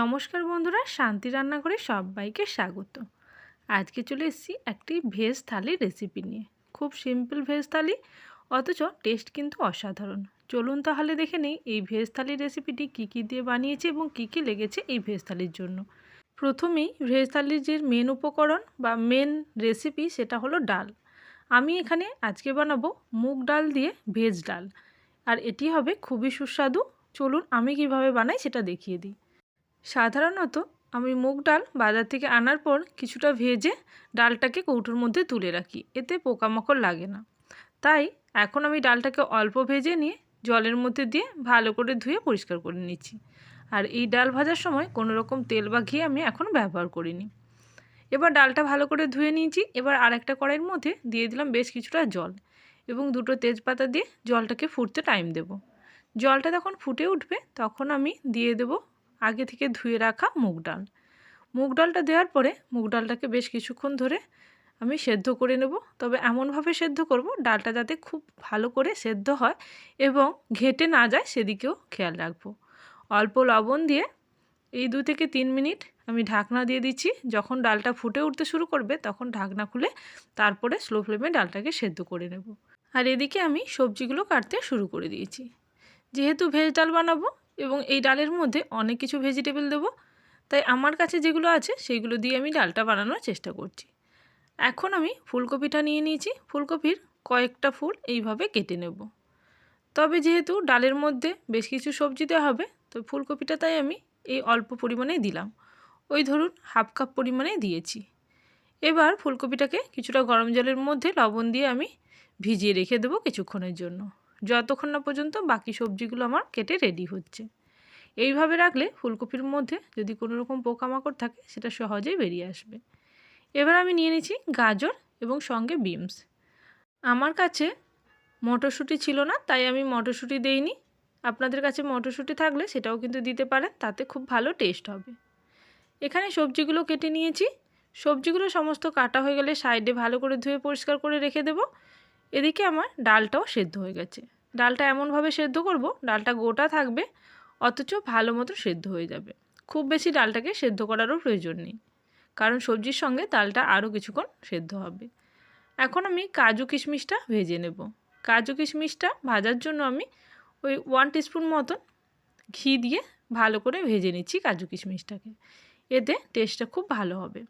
নমস্কার বন্ধুরা, শান্তি রান্না রান্নাঘরে সবাইকে স্বাগত। আজকে চলে এসেছি একটি ভেজ থালির রেসিপি নিয়ে। খুব সিম্পল ভেজ থালি, অথচ টেস্ট কিন্তু অসাধারণ। চলুন তাহলে দেখে নিই এই ভেজ থালির রেসিপিটি কী কী দিয়ে বানিয়েছে এবং কী কী লেগেছে এই ভেজ থালির জন্য। প্রথমেই ভেজ থালির যে মেন উপকরণ বা মেন রেসিপি সেটা হলো ডাল। আমি এখানে আজকে বানাবো মুগ ডাল দিয়ে ভেজ ডাল। আর এটি হবে খুবই সুস্বাদু। চলুন আমি কীভাবে বানাই সেটা দেখিয়ে দিই। সাধারণত আমি মুগ ডাল বাজার থেকে আনার পর কিছুটা ভেজে ডালটাকে কৌটোর মধ্যে তুলে রাখি, এতে পোকামাকড় লাগে না। তাই এখন আমি ডালটাকে অল্প ভেজে নিয়ে জলের মধ্যে দিয়ে ভালো করে ধুয়ে পরিষ্কার করে নিচ্ছি। আর এই ডাল ভাজার সময় কোনো রকম তেল বা ঘি আমি এখন ব্যবহার করিনি। এবার ডালটা ভালো করে ধুয়ে নিয়েছি, এবার আরেকটা কড়াইয়ের মধ্যে দিয়ে দিলাম বেশ কিছুটা জল এবং দুটো তেজপাতা দিয়ে জলটাকে ফুটতে টাইম দেব। জলটা যখন ফুটে উঠবে, তখন আমি দিয়ে দেবো আগে থেকে ধুয়ে রাখা মুগ ডাল। মুগ ডালটা দেওয়ার পরে মুগ ডালটাকে বেশ কিছুক্ষণ ধরে আমি সেদ্ধ করে নেব। তবে এমনভাবে সেদ্ধ করব, ডালটা যাতে খুব ভালো করে সেদ্ধ হয় এবং ঘেটে না যায় সেদিকেও খেয়াল রাখব। অল্প লবণ দিয়ে এই দু থেকে তিন মিনিট আমি ঢাকনা দিয়ে দিচ্ছি। যখন ডালটা ফুটে উঠতে শুরু করবে, তখন ঢাকনা খুলে তারপরে স্লো ফ্লেমে ডালটাকে সেদ্ধ করে নেব। আর এদিকে আমি সবজিগুলো কাটতে শুরু করে দিয়েছি। যেহেতু ভেজ ডাল বানাবো এবং এই ডালের মধ্যে অনেক কিছু ভেজিটেবল দেবো। তাই আমার কাছে যেগুলো আছে সেইগুলো দিয়ে আমি ডালটা বানানোর চেষ্টা করছি। এখন আমি ফুলকপিটা নিয়ে নিয়েছি। ফুলকপির কয়েকটা ফুল এইভাবে কেটে নেব। তবে যেহেতু ডালের মধ্যে বেশ কিছু সবজি দেওয়া হবে, তো ফুলকপিটা তাই আমি এই অল্প পরিমাণেই দিলাম। ওই ধরুন হাফ কাপ পরিমাণেই দিয়েছি। এবার ফুলকপিটাকে কিছুটা গরম জলের মধ্যে লবণ দিয়ে আমি ভিজিয়ে রেখে দেবো কিছুক্ষণের জন্য। যতক্ষণ না পর্যন্ত বাকি সবজিগুলো আমার কেটে রেডি হচ্ছে। এইভাবে রাখলে ফুলকপির মধ্যে যদি কোনো রকম পোকামাকড় থাকে, সেটা সহজেই বেরিয়ে আসবে। এবার আমি নিয়ে নিচ্ছি গাজর এবং সঙ্গে বিমস আমার কাছে মটরশুঁটি ছিল না, তাই আমি মটরশুঁটি দেইনি। আপনাদের কাছে মটরশুঁটি থাকলে সেটাও কিন্তু দিতে পারেন, তাতে খুব ভালো টেস্ট হবে। এখানে সবজিগুলো কেটে নিয়েছি। সবজিগুলো সমস্ত কাটা হয়ে গেলে সাইডে ভালো করে ধুয়ে পরিষ্কার করে রেখে দেব। এদিকে আমার ডালটাও সেদ্ধ হয়ে গেছে। ডালটা এমনভাবে সেদ্ধ করব, ডালটা গোটা থাকবে, অথচ ভালো মতো সেদ্ধ হয়ে যাবে। খুব বেশি ডালটাকে সেদ্ধ করারও প্রয়োজন নেই, কারণ সবজির সঙ্গে ডালটা আরও কিছুক্ষণ সেদ্ধ হবে। এখন আমি কাজু কিশমিশটা ভেজে নেব। কাজু কিশমিশটা ভাজার জন্য আমি ওই ওয়ান টিস্পুন মতন ঘি দিয়ে ভালো করে ভেজে নিচ্ছি কাজু কিশমিশটাকে। এতে টেস্টটা খুব ভালো হবে।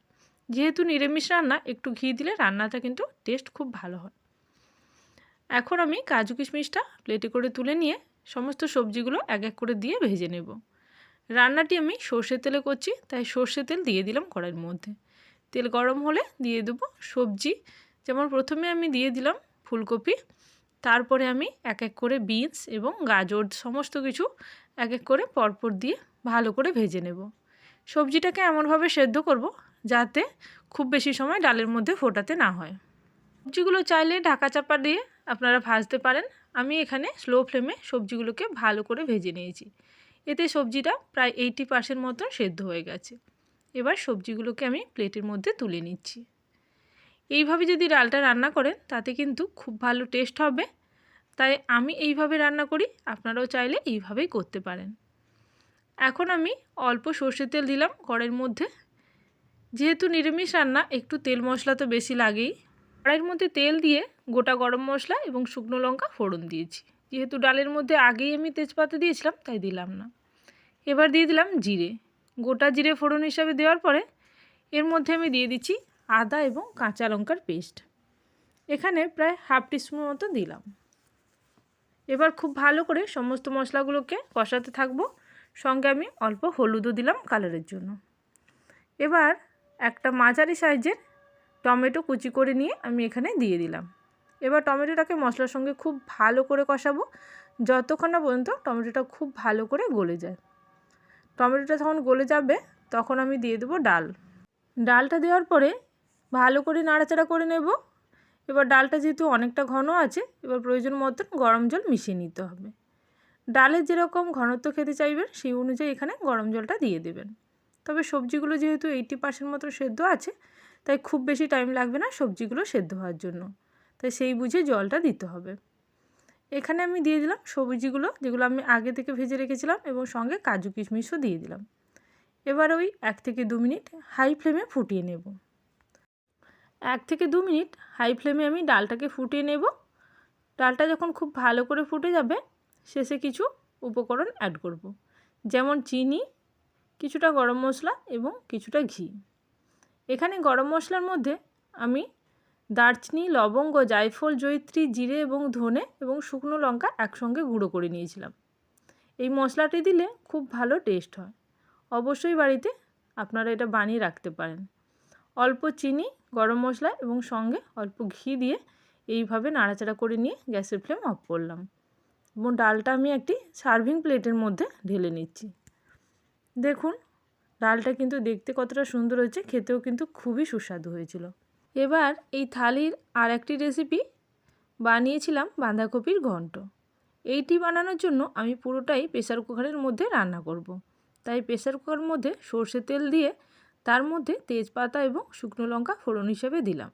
যেহেতু নিরামিষ রান্না, একটু ঘি দিলে রান্নাটা কিন্তু টেস্ট খুব ভালো হয়। এখন আমি কাজু কিশমিশটা প্লেটে করে তুলে নিয়ে সমস্ত সবজিগুলো এক এক করে দিয়ে ভেজে নেব। রান্নাটি আমি সর্ষের তেলে করছি, তাই সর্ষে তেল দিয়ে দিলাম কড়াইয়ের মধ্যে। তেল গরম হলে দিয়ে দেবো সবজি। যেমন প্রথমে আমি দিয়ে দিলাম ফুলকপি, তারপরে আমি এক এক করে বিনস এবং গাজর সমস্ত কিছু এক এক করে পরপর দিয়ে ভালো করে ভেজে নেব। সবজিটাকে এমনভাবে সেদ্ধ করব যাতে খুব বেশি সময় ডালের মধ্যে ফোটাতে না হয়। সবজিগুলো চাইলে ঢাকা চাপা দিয়ে আপনারা ভাজতে পারেন। আমি এখানে স্লো ফ্লেমে সবজিগুলোকে ভালো করে ভেজে নিয়েছি। এতে সবজিটা প্রায় এইটি পার্সেন্ট মতন সেদ্ধ হয়ে গেছে। এবার সবজিগুলোকে আমি প্লেটের মধ্যে তুলে নিচ্ছি। এইভাবে যদি ডালটা রান্না করেন, তাতে কিন্তু খুব ভালো টেস্ট হবে। তাই আমি এইভাবে রান্না করি, আপনারাও চাইলে এইভাবেই করতে পারেন। এখন আমি অল্প সর্ষের তেল দিলাম। কড়াইয়ের মধ্যে। যেহেতু নিরামিষ রান্না, একটু তেল মশলা তো বেশি লাগেই। কড়াইয়ের মধ্যে তেল দিয়ে গোটা গরম মশলা এবং শুকনো লঙ্কা ফোড়ন দিয়েছি। যেহেতু ডালের মধ্যে আগেই আমি তেজপাতা দিয়েছিলাম, তাই দিলাম না। এবার দিয়ে দিলাম জিরে। গোটা জিরে ফোড়ন হিসাবে দেওয়ার পরে এর মধ্যে আমি দিয়ে দিচ্ছি আদা এবং কাঁচা লঙ্কার পেস্ট। এখানে প্রায় হাফ টিস্পুন মতো দিলাম। এবার খুব ভালো করে সমস্ত মশলাগুলোকে কষাতে থাকব। সঙ্গে আমি অল্প হলুদও দিলাম কালারের জন্য। এবার একটা মাঝারি সাইজের টমেটো কুচি করে নিয়ে আমি এখানে দিয়ে দিলাম। এবার টমেটোটাকে মশলার সঙ্গে খুব ভালো করে কষাবো। যতক্ষণ না পর্যন্ত টমেটোটা খুব ভালো করে গলে যায়। টমেটোটা যখন গলে যাবে, তখন আমি দিয়ে দেবো ডাল। ডালটা দেওয়ার পরে ভালো করে নাড়াচাড়া করে নেব। এবার ডালটা যেহেতু অনেকটা ঘন আছে, এবার প্রয়োজন মতন গরম জল মিশিয়ে নিতে হবে। ডালের যেরকম ঘনত্ব খেতে চাইবেন, সেই অনুযায়ী এখানে গরম জলটা দিয়ে দেবেন। তবে সবজিগুলো যেহেতু এইটি পার্সেন্ট মতো সেদ্ধ আছে তাই খুব বেশি টাইম লাগবে না সবজিগুলো সেদ্ধ হওয়ার জন্য। তাই সেই বুঝে জলটা দিতে হবে। এখানে আমি দিয়ে দিলাম সবজিগুলো, যেগুলো আমি আগে থেকে ভেজে রেখেছিলাম এবং সঙ্গে কাজু কিশমিশও দিয়ে দিলাম। এবার ওই এক থেকে দু মিনিট হাই ফ্লেমে ফুটিয়ে নেব। এক থেকে দু মিনিট হাই ফ্লেমে আমি ডালটাকে ফুটিয়ে নেব। ডালটা যখন খুব ভালো করে ফুটে যাবে, শেষে কিছু উপকরণ অ্যাড করব। যেমন চিনি, কিছুটা গরম মশলা এবং কিছুটা ঘি। এখানে গরম মশলার মধ্যে আমি দারচিনি, লবঙ্গ, জায়ফল, জয়িত্রী, জিরে এবং ধনে এবং শুকনো লঙ্কা একসঙ্গে গুঁড়ো করে নিয়েছিলাম। এই মশলাটি দিলে খুব ভালো টেস্ট হয়। অবশ্যই বাড়িতে আপনারা এটা বানিয়ে রাখতে পারেন। অল্প চিনি, গরম মশলা এবং সঙ্গে অল্প ঘি দিয়ে এইভাবে নাড়াচাড়া করে নিয়ে গ্যাসের ফ্লেম অফ করলাম এবং ডালটা আমি একটি সার্ভিং প্লেটের মধ্যে ঢেলে নিচ্ছি। দেখুন ডালটা কিন্তু দেখতে কতটা সুন্দর হয়েছে, খেতেও কিন্তু খুবই সুস্বাদু হয়েছিল। এবার এই থালির আর একটি রেসিপি বানিয়েছিলাম বাঁধাকপির ঘন্ট। এইটি বানানোর জন্য আমি পুরোটাই প্রেসার কুকারের মধ্যে রান্না করব। তাই প্রেসার কুকারের মধ্যে সর্ষে তেল দিয়ে তার মধ্যে তেজপাতা এবং শুকনো লঙ্কা ফোড়ন হিসেবে দিলাম।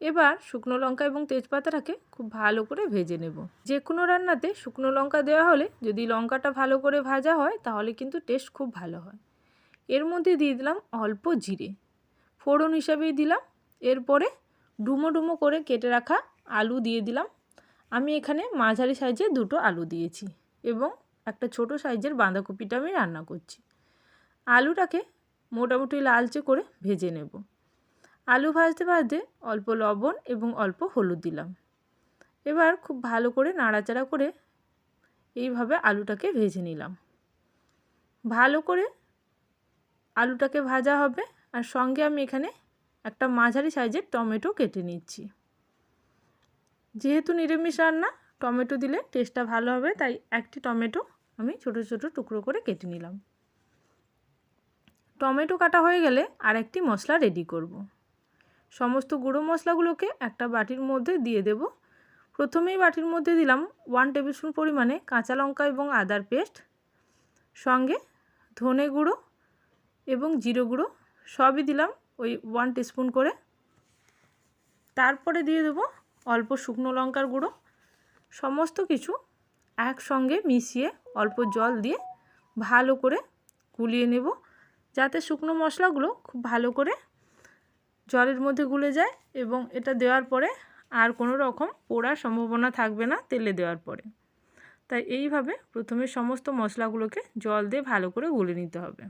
এবার শুকনো লঙ্কা এবং তেজপাতাটাকে খুব ভালো করে ভেজে নেব। যে কোনো রান্নাতে শুকনো লঙ্কা দেওয়া হলে যদি লঙ্কাটা ভালো করে ভাজা হয়, তাহলে কিন্তু টেস্ট খুব ভালো হয়। এর মধ্যে দিয়ে দিলাম অল্প জিরে। ফোড়ন হিসাবেই দিলাম। এরপরে ডুমো ডুমো করে কেটে রাখা আলু দিয়ে দিলাম। আমি এখানে মাঝারি সাইজে দুটো আলু দিয়েছি এবং একটা ছোট সাইজের বাঁধাকপিটা আমি রান্না করছি। আলুটাকে মোটামুটি লালচে করে ভেজে নেব। আলু ভাজতে ভাজতে অল্প লবণ এবং অল্প হলুদ দিলাম। এবার খুব ভালো করে নাড়াচাড়া করে এইভাবে আলুটাকে ভেজে নিলাম। ভালো করে আলুটাকে ভাজা হবে আর সঙ্গে আমি এখানে একটা মাঝারি সাইজের টমেটো কেটে নিচ্ছি। যেহেতু নিরামিষ রান্না, টমেটো দিলে টেস্টটা ভালো হবে, তাই একটি টমেটো আমি ছোট ছোট টুকরো করে কেটে নিলাম। টমেটো কাটা হয়ে গেলে আর একটি মশলা রেডি করব। সমস্ত গুঁড়ো মশলাগুলোকে একটা বাটির মধ্যে দিয়ে দেব। প্রথমেই বাটির মধ্যে দিলাম ওয়ান টেবিল স্পুন পরিমাণে কাঁচা লঙ্কা এবং আদার পেস্ট সঙ্গে ধনে গুঁড়ো এবং জিরো গুঁড়ো সবই দিলাম ওই ওয়ান টিস্পুন করে। তারপরে দিয়ে দেবো অল্প শুকনো লঙ্কার গুঁড়ো। সমস্ত কিছু একসঙ্গে মিশিয়ে অল্প জল দিয়ে ভালো করে গুলিয়ে নেব। যাতে শুকনো মশলাগুলো খুব ভালো করে জলের মধ্যে গুলে যায় এবং এটা দেওয়ার পরে আর কোনো রকম পোড়ার সম্ভাবনা থাকবে না তেলে দেওয়ার পরে। তাই এইভাবে প্রথমে সমস্ত মশলাগুলোকে জল দিয়ে ভালো করে গুলে নিতে হবে।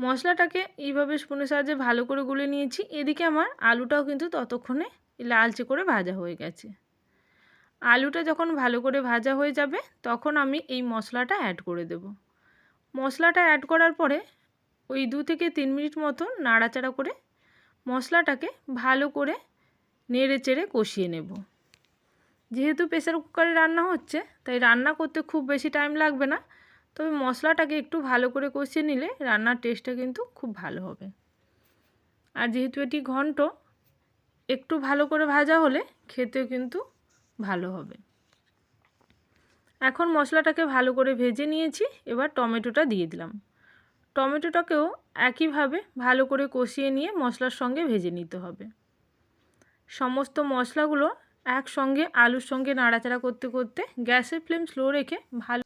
মশলাটাকে এইভাবে স্পুনের সাহায্যে ভালো করে গুলে নিয়েছি। এদিকে আমার আলুটাও কিন্তু ততক্ষণে লালচে করে ভাজা হয়ে গেছে। আলুটা যখন ভালো করে ভাজা হয়ে যাবে, তখন আমি এই মশলাটা অ্যাড করে দেব। মশলাটা অ্যাড করার পরে ওই দু থেকে তিন মিনিট মতো নাড়াচাড়া করে মশলাটাকে ভালো করে নেড়ে চেড়ে কষিয়ে নেব। যেহেতু প্রেসার কুকারে রান্না হচ্ছে, তাই রান্না করতে খুব বেশি টাইম লাগবে না। তবে মশলাটাকে একটু ভালো করে কষিয়ে নিলে রান্নার টেস্টটা কিন্তু খুব ভালো হবে। আর যেহেতু এটি ঘন্ট, একটু ভালো করে ভাজা হলে খেতেও কিন্তু ভালো হবে। এখন মশলাটাকে ভালো করে ভেজে নিয়েছি, এবার টমেটোটা দিয়ে দিলাম। টমেটোটাকেও একইভাবে ভালো করে কষিয়ে নিয়ে মশলার সঙ্গে ভেজে নিতে হবে। সমস্ত মশলাগুলো একসঙ্গে, আলুর সঙ্গে নাড়াচাড়া করতে করতে গ্যাসের ফ্লেম স্লো রেখে ভালো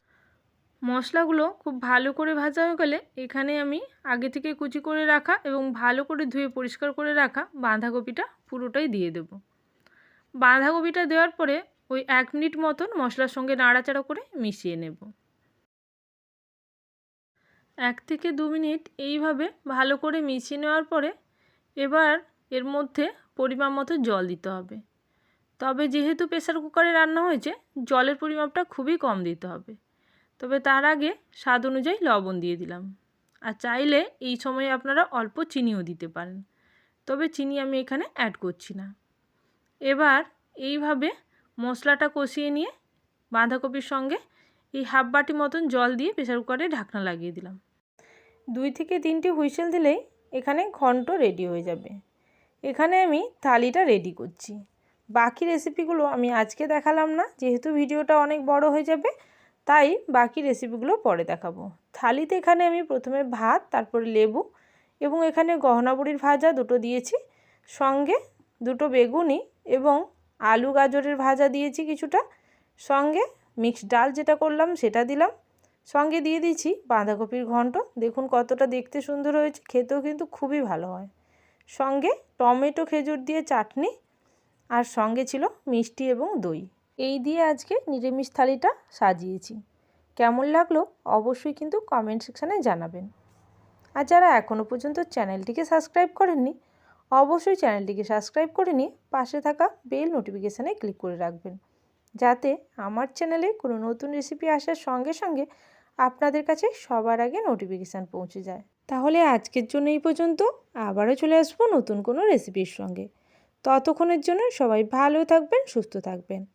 মশলাগুলো খুব ভালো করে ভাজা হয়ে গেলে এখানে আমি আগে থেকে কুচি করে রাখা এবং ভালো করে ধুয়ে পরিষ্কার করে রাখা বাঁধাকপিটা পুরোটাই দিয়ে দেব। বাঁধাকপিটা দেওয়ার পরে ওই এক মিনিট মতন মশলার সঙ্গে নাড়াচাড়া করে মিশিয়ে নেব। এক থেকে দু মিনিট এইভাবে ভালো করে মিশিয়ে নেওয়ার পরে এবার এর মধ্যে পরিমাণ মতো জল দিতে হবে। তবে যেহেতু প্রেসার কুকারে রান্না হয়েছে, জলের পরিমাপটা খুবই কম দিতে হবে। তবে তার আগে স্বাদ অনুযায়ী লবণ দিয়ে দিলাম। আর চাইলে এই সময় আপনারা অল্প চিনিও দিতে পারেন। তবে চিনি আমি এখানে অ্যাড করছি না। এবার এইভাবে মশলাটা কষিয়ে নিয়ে বাঁধাকপির সঙ্গে এই হাফ বাটি মতন জল দিয়ে প্রেসার কুকারে ঢাকনা লাগিয়ে দিলাম। দুই থেকে তিনটি হুইসেল দিলেই এখানে ঘন্ট রেডি হয়ে যাবে। এখানে আমি থালিটা রেডি করছি। বাকি রেসিপিগুলো আমি আজকে দেখালাম না, যেহেতু ভিডিওটা অনেক বড় হয়ে যাবে তাই বাকি রেসিপিগুলো পরে দেখাবো। থালিতে এখানে আমি প্রথমে ভাত, তারপরে লেবু এবং এখানে গহনা বুড়ির ভাজা দুটো দিয়েছি। সঙ্গে দুটো বেগুনি এবং আলু গাজরের ভাজা দিয়েছি কিছুটা। সঙ্গে মিক্সড ডাল যেটা করলাম সেটা দিলাম। সঙ্গে দিয়ে দিচ্ছি বাঁধাকপির ঘন্ট। দেখুন কতটা দেখতে সুন্দর হয়েছে, খেতেও কিন্তু খুবই ভালো হয়। সঙ্গে টমেটো খেজুর দিয়ে চাটনি। আর সঙ্গে ছিল মিষ্টি এবং দই। এই দিয়ে আজকে নিরামিষ থালিটা সাজিয়েছি। কেমন লাগল অবশ্যই কিন্তু কমেন্ট সেকশানে জানাবেন। আর যারা এখনও পর্যন্ত চ্যানেলটিকে সাবস্ক্রাইব করেননি, অবশ্যই চ্যানেলটিকে সাবস্ক্রাইব করে নিয়ে পাশে থাকা বেল নোটিফিকেশানে ক্লিক করে রাখবেন। যাতে আমার চ্যানেলে কোনো নতুন রেসিপি আসার সঙ্গে সঙ্গে আপনাদের কাছে সবার আগে নোটিফিকেশান পৌঁছে যায়। তাহলে আজকের জন্য এই পর্যন্ত। আবারও চলে আসব নতুন কোনো রেসিপির সঙ্গে। ততক্ষণের জন্য সবাই ভালো থাকবেন, সুস্থ থাকবেন।